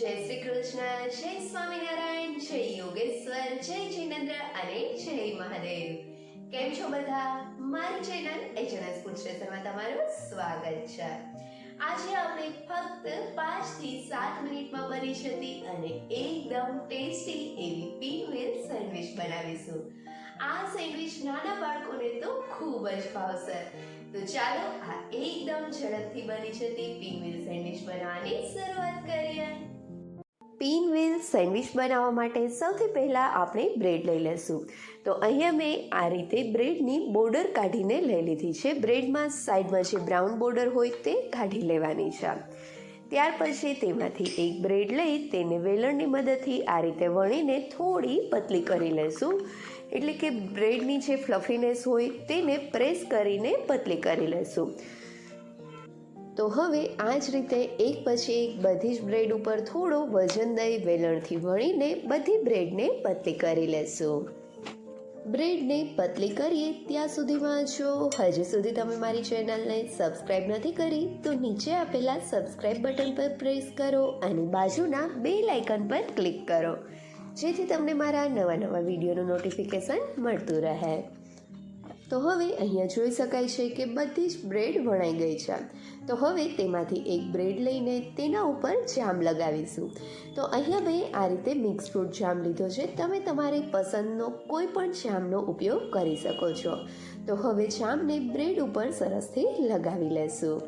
જય શ્રી કૃષ્ણ, જય સ્વામિનારાયણ, જય યોગેશ્વર, જય જિનેન્દ્ર અને જય મહાદેવ. કેમ છો બધા? મારી ચેનલ એજનસ પુરુષેશ્વરમાં તમારું સ્વાગત છે. આજે આપણે ફક્ત પાંચથી સાત મિનિટમાં બની જતી અને એકદમ ટેસ્ટી એવી પીનવેલ સેન્ડવિચ બનાવીશું. આ સેન્ડવિચ નાના બાળકોને તો ખૂબ જ ભાવશે. તો ચાલો, આ એકદમ ઝડપથી બની જતી પીનવેલ સેન્ડવિચ બનાવવાની શરૂ પીનવેલ સેન્ડવિચ બનાવવા માટે સૌથી પહેલાં આપણે બ્રેડ લઈ લઈશું તો અહીંયા મેં આ રીતે બ્રેડની બોર્ડર કાઢીને લઈ લીધી છે. બ્રેડમાં સાઈડમાં જે બ્રાઉન બોર્ડર હોય તે કાઢી લેવાની છે. ત્યાર પછી તેમાંથી એક બ્રેડ લઈ તેને વેલણની મદદથી આ રીતે વણીને થોડી પતલી કરી લઈશું એટલે કે બ્રેડની જે ફ્લફીનેસ હોય તેને પ્રેસ કરીને પતલી કરી લઈશું તો હવે આ જ રીતે એક પછી એક બધી જ બ્રેડ ઉપર થોડો વજન દઈ વેલણથી વણીને બધી બ્રેડને પતલી કરી લેશું. બ્રેડને પતલી કરીએ ત્યાં સુધીમાં જો હજી સુધી તમે મારી ચેનલને સબસ્ક્રાઈબ નથી કરી તો નીચે આપેલા સબસ્ક્રાઈબ બટન પર પ્રેસ કરો અને બાજુના બે લાઇકન પર ક્લિક કરો. જેથી તમને મારા નવા નવા વિડીયોનું નોટિફિકેશન મળતું રહે. તો હવે અહીંયા જોઈ શકાય છે કે બધી જ બ્રેડ વણાઈ ગઈ છે. તો હવે તેમાંથી એક બ્રેડ લઈને તેના ઉપર જામ લગાવીશું. તો અહીંયા મેં આ રીતે મિક્સ ફ્રૂટ જામ લીધો છે. તમે તમારી પસંદનો કોઈ પણ જામનો ઉપયોગ કરી શકો છો. તો હવે જામને બ્રેડ ઉપર સરસથી લગાવી લેશું.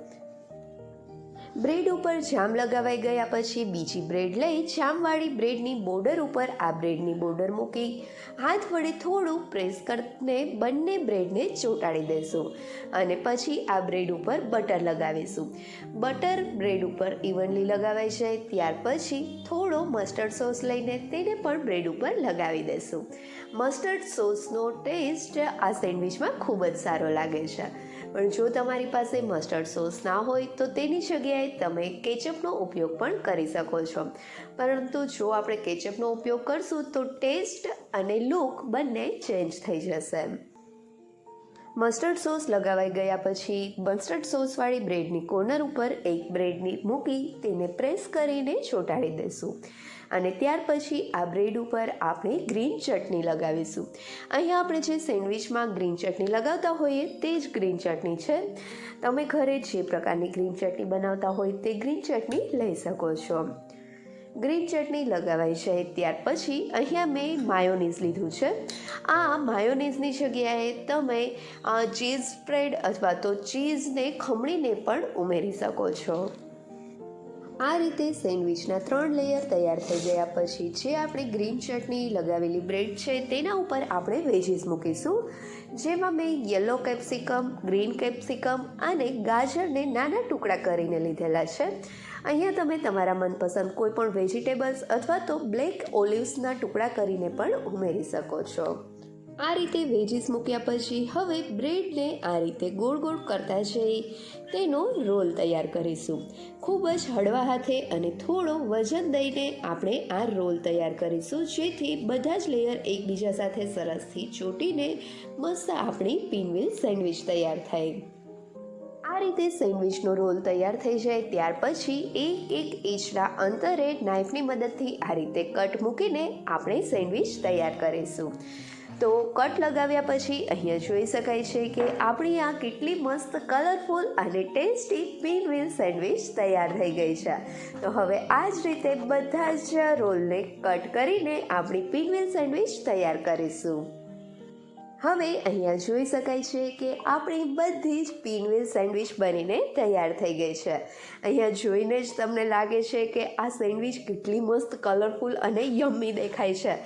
બ્રેડ ઉપર જામ લગાવાઈ ગયા પછી બીજી બ્રેડ લઈ જામવાળી બ્રેડની બોર્ડર ઉપર આ બ્રેડની બોર્ડર મૂકી. હાથ વડે થોડું પ્રેસ કરીને બંને બ્રેડને ચોંટાડી દઈશું અને પછી આ બ્રેડ ઉપર બટર લગાવીશું. બટર બ્રેડ ઉપર ઇવનલી લગાવાઈ જાય, ત્યાર પછી થોડો મસ્ટર્ડ સોસ લઈને તેને પણ બ્રેડ ઉપર લગાવી દઈશું મસ્ટર્ડ સોસનો ટેસ્ટ આ સેન્ડવિચમાં ખૂબ જ સારો લાગે છે. પણ જો તમારી પાસે મસ્ટર્ડ સોસ ના હોય તો તેની જગ્યાએ તમે કેચઅપનો ઉપયોગ પણ કરી શકો છો. પરંતુ જો આપણે કેચઅપનો ઉપયોગ કરશું તો ટેસ્ટ અને લુક બંને ચેન્જ થઈ જશે. મસ્ટર્ડ સોસ લગાવાઈ ગયા પછી મસ્ટર્ડ સોસવાળી બ્રેડની કોર્નર ઉપર એક બ્રેડની મૂકી તેને પ્રેસ કરીને ચોંટાડી દઈશું અને ત્યાર પછી આ બ્રેડ ઉપર આપણે ગ્રીન ચટણી લગાવીશું. અહીંયા આપણે જે સેન્ડવિચમાં ગ્રીન ચટણી લગાવતા હોઈએ તે જ ગ્રીન ચટણી છે. તમે ઘરે જે પ્રકારની ગ્રીન ચટણી બનાવતા હોય તે ગ્રીન ચટણી લઈ શકો છો. ગ્રીન ચટણી લગાવાઈ જાય ત્યાર પછી અહીંયા મેં માયોનીઝ લીધું છે. આ માયોનીઝની જગ્યાએ તમે ચીઝ સ્પ્રેડ અથવા તો ચીઝને ખમણીને પણ ઉમેરી શકો છો. આ રીતે સેન્ડવિચના ત્રણ લેયર તૈયાર થઈ ગયા પછી જે આપણે ગ્રીન ચટણી લગાવેલી બ્રેડ છે તેના ઉપર આપણે વેજીસ મૂકીશું. જેમાં મેં યલો કેપ્સિકમ, ગ્રીન કેપ્સિકમ અને ગાજરને નાના ટુકડા કરીને લીધેલા છે. અહીંયા તમે તમારા મનપસંદ કોઈ પણ વેજીટેબલ્સ અથવા તો બ્લેક ઓલિવ્સના ટુકડા કરીને પણ ઉમેરી શકો છો. આ રીતે વેજીસ મૂક્યા પછી હવે બ્રેડને આ રીતે ગોળ ગોળ કરતા જઈ તેનો રોલ તૈયાર કરીશું. ખૂબ જ હળવા હાથે અને થોડો વજન દઈને આપણે આ રોલ તૈયાર કરીશું, જેથી બધા જ લેયર એકબીજા સાથે સરસથી ચોટીને મસ્ત આપણી પિનવીલ સેન્ડવિચ તૈયાર થાય. આ રીતે સેન્ડવિચનો રોલ તૈયાર થઈ જાય ત્યાર પછી એક એક ઇંચના અંતરે નાઇફની મદદથી આ રીતે કટ મૂકીને આપણે સેન્ડવિચ તૈયાર કરીશું. તો કટ લગાવ્યા પછી અહીંયા જોઈ શકાય છે કે આપણી આ કેટલી મસ્ત કલરફુલ અને ટેસ્ટી પિનવીલ સેન્ડવિચ તૈયાર થઈ ગઈ છે. તો હવે આ જ રીતે બધા જ રોલને કટ કરીને આપણી પિનવીલ સેન્ડવિચ તૈયાર કરીશું. હવે અહીંયા જોઈ શકાય છે કે આપણી બધી જ પિનવેલ સેન્ડવિચ બનીને તૈયાર થઈ ગઈ છે. અહીંયા જોઈને જ તમને લાગે છે કે આ સેન્ડવિચ કેટલી મસ્ત કલરફુલ અને યમ્મી દેખાય છે.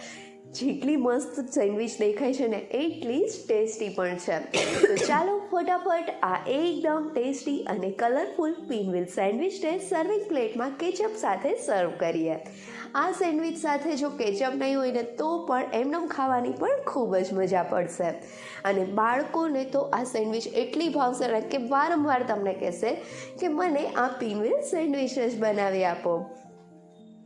જેટલી મસ્ત સેન્ડવિચ દેખાય છે ને એટલી જ ટેસ્ટી પણ છે. તો ચાલો ફટાફટ આ એકદમ ટેસ્ટી અને કલરફુલ પિનવિલ સેન્ડવિચને સર્વિંગ પ્લેટમાં કેચઅપ સાથે સર્વ કરીએ. આ સેન્ડવિચ સાથે જો કેચઅપ નહીં હોય ને તો પણ એમનેમ ખાવાની પણ ખૂબ જ મજા પડશે. અને બાળકોને તો આ સેન્ડવિચ એટલી ભાવશે કે વારંવાર તમને કહેશે કે મને આ પિનવિલ સેન્ડવિચ જ બનાવી આપો.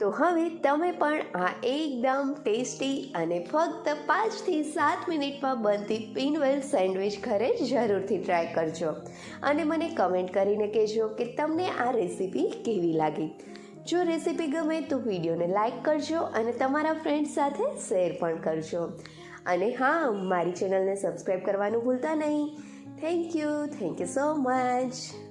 તો હવે તમે પણ આ એકદમ ટેસ્ટી અને ફક્ત પાંચથી સાત મિનિટમાં બનતી પિનવેલ સેન્ડવિચ ઘરે જરૂરથી ટ્રાય કરજો. અને મને કમેન્ટ કરીને કહેજો કે તમને આ રેસીપી કેવી લાગી. જો રેસીપી ગમે તો વિડીયોને લાઇક કરજો અને તમારા ફ્રેન્ડ્સ સાથે શેર પણ કરજો. અને હા, મારી ચેનલને સબસ્ક્રાઈબ કરવાનું ભૂલતા નહીં. Thank you thank you so much.